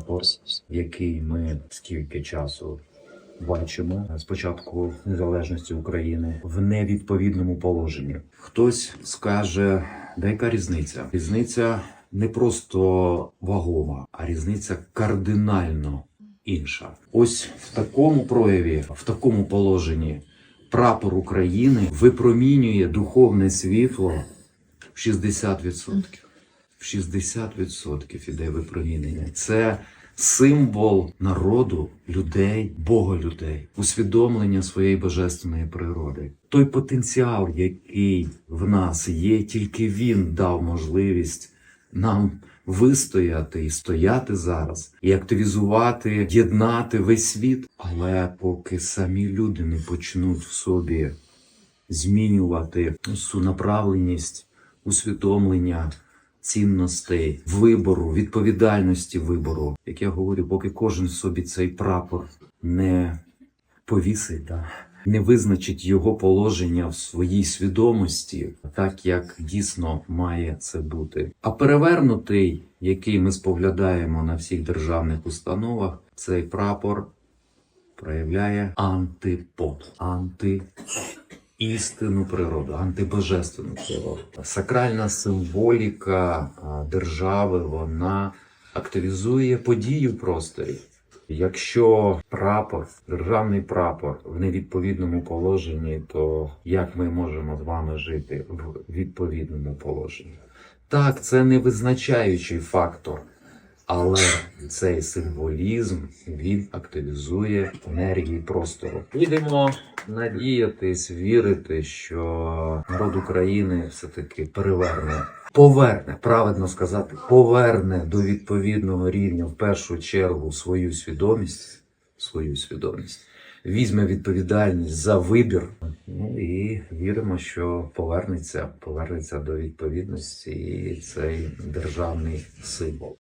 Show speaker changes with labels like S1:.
S1: прапор, який ми скільки часу бачимо з початку незалежності України в невідповідному положенні. Хтось скаже, да яка різниця? Різниця не просто вагома, а різниця кардинально інша. Ось в такому прояві, в такому положенні прапор України випромінює духовне світло в 60%. В 60% іде випромінення. Це символ народу, людей, Бога людей, усвідомлення своєї божественної природи. Той потенціал, який в нас є, тільки він дав можливість нам вистояти і стояти зараз, і активізувати, єднати весь світ. Але поки самі люди не почнуть в собі змінювати цю направленість, усвідомлення цінностей, вибору, відповідальності вибору. Як я говорю, поки кожен собі цей прапор не повісить, да, не визначить його положення в своїй свідомості, так як дійсно має це бути. А перевернутий, який ми споглядаємо на всіх державних установах, цей прапор проявляє антипод, анти істинну природу, антибожественну природу. Сакральна символіка держави вона активізує події в просторі. Якщо прапор, державний прапор в невідповідному положенні, то як ми можемо з вами жити в відповідному положенні? Так, це не визначаючий фактор, але цей символізм він активізує енергії простору. Будемо надіятись, вірити, що народ України все-таки переверне, поверне, правильно сказати, поверне до відповідного рівня в першу чергу свою свідомість, свою свідомість. Візьме відповідальність за вибір, ну і віримо, що повернеться, повернеться до відповідності і цей державний символ.